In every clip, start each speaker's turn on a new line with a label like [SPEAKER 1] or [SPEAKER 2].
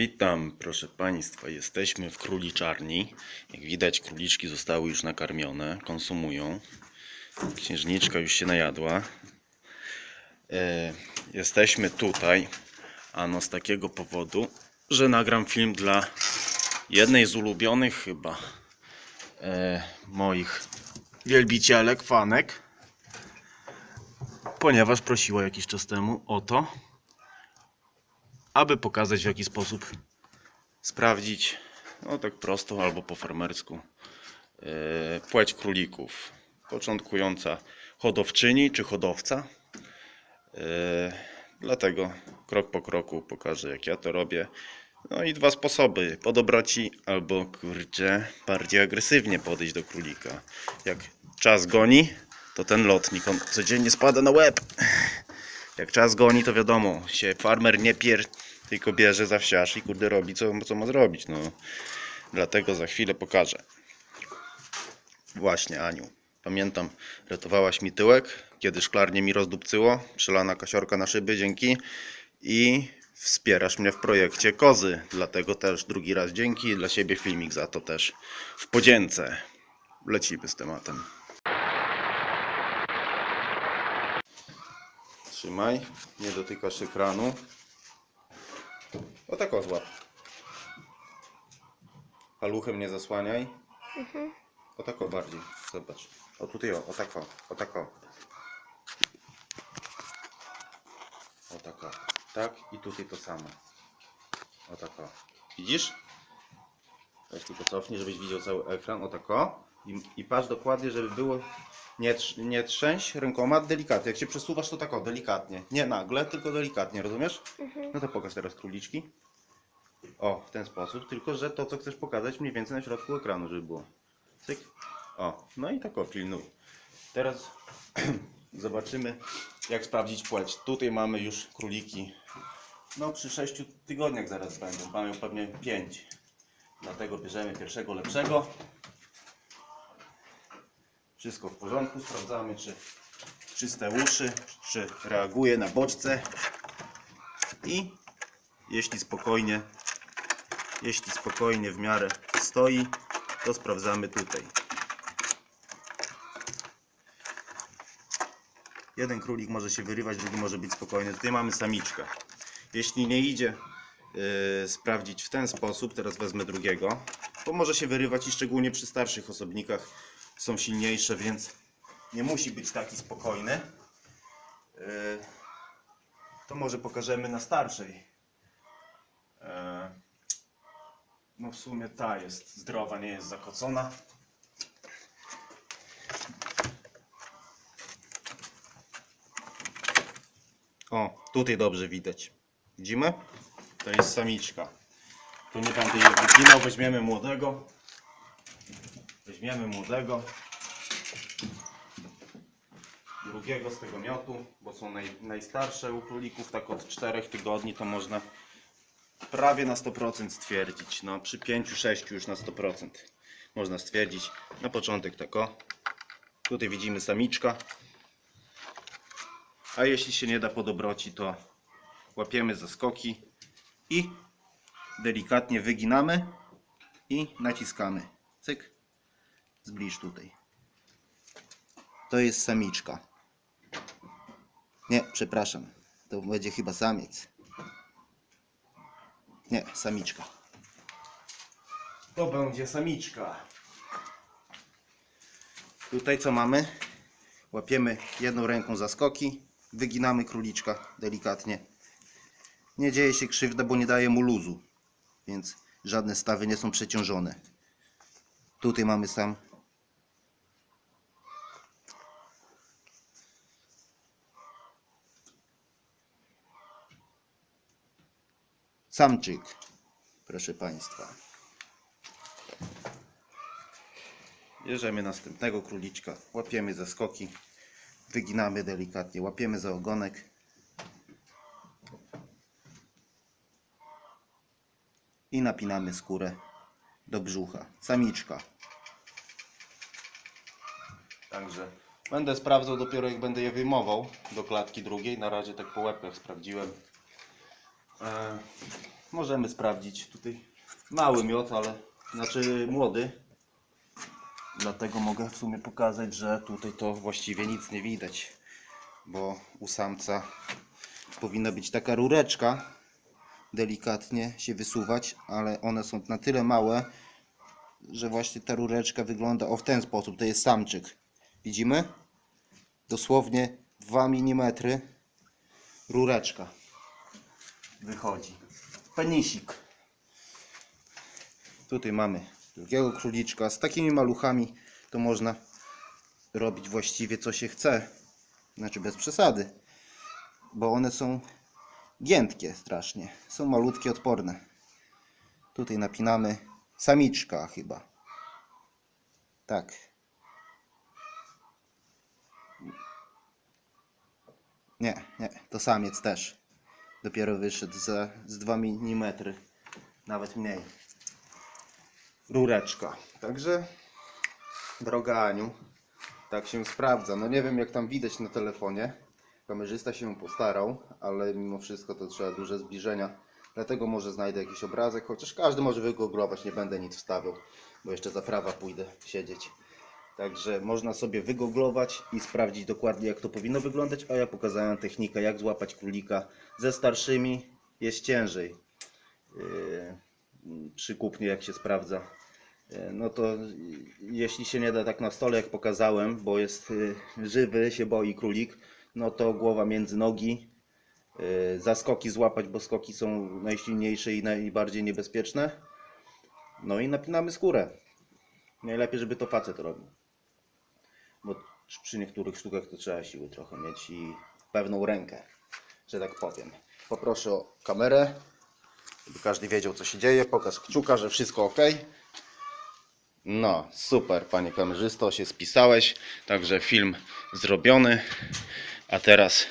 [SPEAKER 1] Witam, proszę Państwa. Jesteśmy w króliczarni. Jak widać, króliczki zostały już nakarmione, konsumują. Księżniczka już się najadła. E, jesteśmy tutaj, ano z takiego powodu, że nagram film dla jednej z ulubionych chyba e, moich wielbicielek, fanek. Ponieważ prosiła jakiś czas temu o to, aby pokazać w jaki sposób sprawdzić, no tak prosto albo po farmersku, e, płeć królików. Początkująca hodowczyni czy hodowca. E, Dlatego krok po kroku pokażę jak ja to robię. No i dwa sposoby. Po dobroci albo kurczę bardziej agresywnie podejść do królika. Jak czas goni, to ten lotnik on codziennie spada na łeb. Jak czas goni, to wiadomo, się farmer nie pier, tylko bierze za wsiarz i kurde robi co, co ma zrobić. No. Dlatego za chwilę pokażę. Właśnie, Aniu. Pamiętam, ratowałaś mi tyłek, kiedy szklarnie mi rozdupcyło. Przelana kasiorka na szyby, dzięki. I wspierasz mnie w projekcie Kozy. Dlatego też drugi raz dzięki. Dla siebie filmik za to też w podzięce. Lecimy z tematem. Trzymaj, nie dotykasz ekranu. O tak o złap. Paluchem nie zasłaniaj. O tak o bardziej. Zobacz. O tutaj o, o tak o, o tak o. O tak o. Tak i tutaj to samo. O tak o. Widzisz? Weź tylko cofnij, żebyś widział cały ekran. O tak o. I, i patrz dokładnie, żeby było nie, trz- nie trzęść rękoma, delikatnie. Jak się przesuwasz, to tak o, delikatnie. Nie nagle, tylko delikatnie, rozumiesz? No to pokaż teraz króliczki. O, w ten sposób, tylko że to, co chcesz pokazać, mniej więcej na środku ekranu, żeby było. Cyk. O, no i tak o, pilnuj. Teraz zobaczymy, jak sprawdzić płeć. Tutaj mamy już króliki. No, przy 6 tygodniach zaraz będą. Mamy pewnie 5. Dlatego bierzemy pierwszego lepszego. Wszystko w porządku. Sprawdzamy, czy czyste uszy, czy reaguje na bodźce. I jeśli spokojnie, jeśli spokojnie w miarę stoi, to sprawdzamy tutaj. Jeden królik może się wyrywać, drugi może być spokojny. Tutaj mamy samiczkę. Jeśli nie idzie yy, sprawdzić w ten sposób, teraz wezmę drugiego, bo może się wyrywać i szczególnie przy starszych osobnikach są silniejsze, więc nie musi być taki spokojny. Yy, to może pokażemy na starszej. Yy, no w sumie ta jest zdrowa, nie jest zakocona. O, tutaj dobrze widać. Widzimy? To jest samiczka. Tu nie będę jej wyginał, weźmiemy młodego. Weźmiemy młodego. Drugiego z tego miotu, bo są naj, najstarsze u królików, tak od 4 tygodni to można prawie na 100% stwierdzić. No, przy 5-6 już na 100% można stwierdzić. Na początek tak o. Tutaj widzimy samiczka. A jeśli się nie da po dobroci, to łapiemy za skoki i delikatnie wyginamy i naciskamy. Cyk. Zbliż tutaj. To jest samiczka. Nie, przepraszam. To będzie chyba samiec. Nie, samiczka. To będzie samiczka. Tutaj co mamy? Łapiemy jedną ręką za skoki, wyginamy króliczka delikatnie. Nie dzieje się krzywda, bo nie daje mu luzu, więc żadne stawy nie są przeciążone. Tutaj mamy sam samczyk, proszę Państwa. Bierzemy następnego króliczka, łapiemy za skoki, wyginamy delikatnie, łapiemy za ogonek. I napinamy skórę do brzucha. Samiczka. Także będę sprawdzał dopiero jak będę je wyjmował do klatki drugiej. Na razie tak po łebkach sprawdziłem. E, możemy sprawdzić tutaj mały miot, ale znaczy młody. Dlatego mogę w sumie pokazać, że tutaj to właściwie nic nie widać. Bo u samca powinna być taka rureczka, delikatnie się wysuwać, ale one są na tyle małe, że właśnie ta rureczka wygląda o w ten sposób. To jest samczyk. Widzimy? Dosłownie 2 mm rureczka wychodzi. Penisik. Tutaj mamy drugiego króliczka. Z takimi maluchami to można robić właściwie co się chce. Znaczy bez przesady. Bo one są giętkie strasznie. Są malutkie, odporne. Tutaj napinamy samiczka chyba. Tak. Nie, nie, to samiec też. Dopiero wyszedł za, z 2 mm. Nawet mniej. Rureczka. Także, droga Aniu, tak się sprawdza. No nie wiem jak tam widać na telefonie. Kamerzysta się postarał, ale mimo wszystko to trzeba duże zbliżenia. Dlatego może znajdę jakiś obrazek, chociaż każdy może wygooglować, nie będę nic wstawiał, bo jeszcze za prawa pójdę siedzieć. Także można sobie wygooglować i sprawdzić dokładnie jak to powinno wyglądać, a ja pokazałem technikę jak złapać królika ze starszymi jest ciężej. Yy, przy kupnie jak się sprawdza. Yy, No to yy, jeśli się nie da tak na stole jak pokazałem, bo jest żywy, się boi królik, no to głowa między nogi, yy, za skoki złapać, bo skoki są najsilniejsze i najbardziej niebezpieczne. No i napinamy skórę. Najlepiej, żeby to facet robił. Bo przy niektórych sztukach to trzeba siły trochę mieć i pewną rękę, że tak powiem. Poproszę o kamerę, żeby każdy wiedział co się dzieje. Pokaż kciuka, że wszystko ok. No, super, panie kamerzysto, się spisałeś. Także film zrobiony. A teraz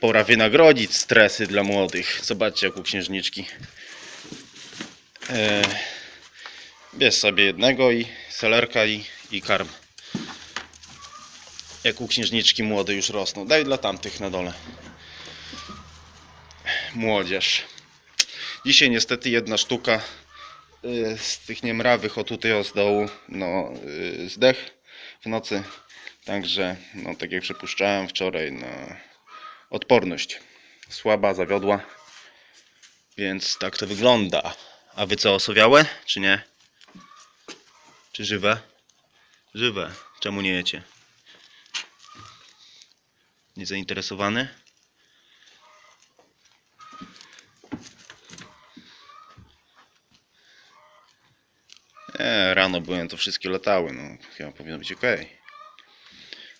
[SPEAKER 1] pora wynagrodzić stresy dla młodych. Zobaczcie, jak u księżniczki. Eee, bierz sobie jednego i selerka i, i karm. Jak u księżniczki młode już rosną. Daj dla tamtych na dole. Młodzież. Dzisiaj niestety jedna sztuka y, z tych niemrawych o tutaj o no, y, zdech w nocy. Także, no, tak jak przypuszczałem wczoraj, no, odporność słaba, zawiodła. Więc tak to wygląda. A wy co, osowiałe, czy nie? Czy żywe? Żywe. Czemu nie jecie? Niezainteresowany? Nie, rano byłem, to wszystkie latały, no chyba powinno być ok.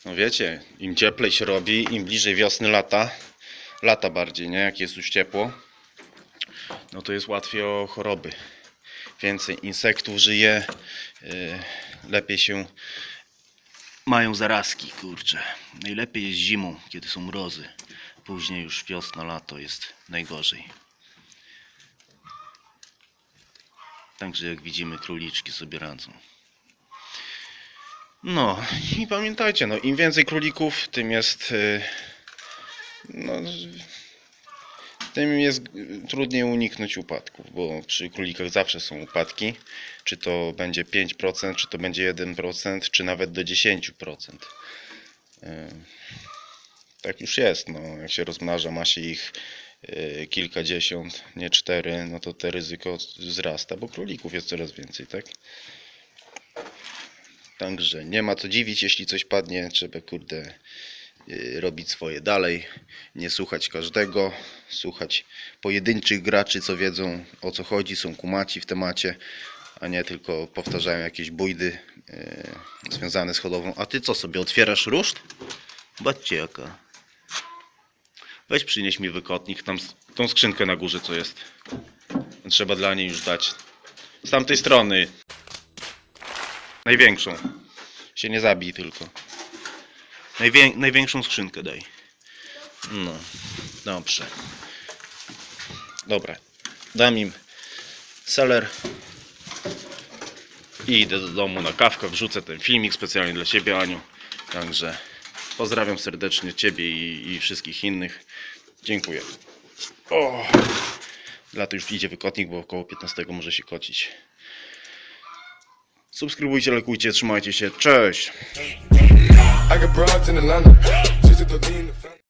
[SPEAKER 1] No wiecie, im cieplej się robi, im bliżej wiosny lata, lata bardziej, nie? Jak jest już ciepło, no to jest łatwiej o choroby. Więcej insektów żyje, yy, lepiej się mają zarazki, kurczę. Najlepiej jest zimą, kiedy są mrozy. Później już wiosna, lato jest najgorzej. Także jak widzimy, króliczki sobie radzą. No i pamiętajcie, no im więcej królików, tym jest y, no, tym jest trudniej uniknąć upadków, bo przy królikach zawsze są upadki. Czy to będzie 5%, czy to będzie 1%, czy nawet do 10%. Y, Tak już jest, no, jak się rozmnaża, ma się ich y, kilkadziesiąt, nie cztery, no to te ryzyko wzrasta, bo królików jest coraz więcej, tak? Także nie ma co dziwić, jeśli coś padnie, trzeba kurde robić swoje dalej, nie słuchać każdego, słuchać pojedynczych graczy, co wiedzą o co chodzi, są kumaci w temacie, a nie tylko powtarzają jakieś bójdy y, związane z hodowlą. A ty co sobie otwierasz ruszt? Zobaczcie jaka. Weź przynieś mi wykotnik, tam tą skrzynkę na górze co jest. Trzeba dla niej już dać. Z tamtej strony. Największą. Się nie zabij tylko. Najwię największą skrzynkę daj. No, dobrze. Dobra. Dam im seler. I idę do domu na kawkę. Wrzucę ten filmik specjalnie dla Ciebie, Aniu. Także pozdrawiam serdecznie Ciebie i, i wszystkich innych. Dziękuję. O, Lato już idzie wykotnik, bo około 15 może się kocić. Subskrybujcie, lajkujcie, trzymajcie się. Cześć!
[SPEAKER 2] I got broads in Atlanta. The.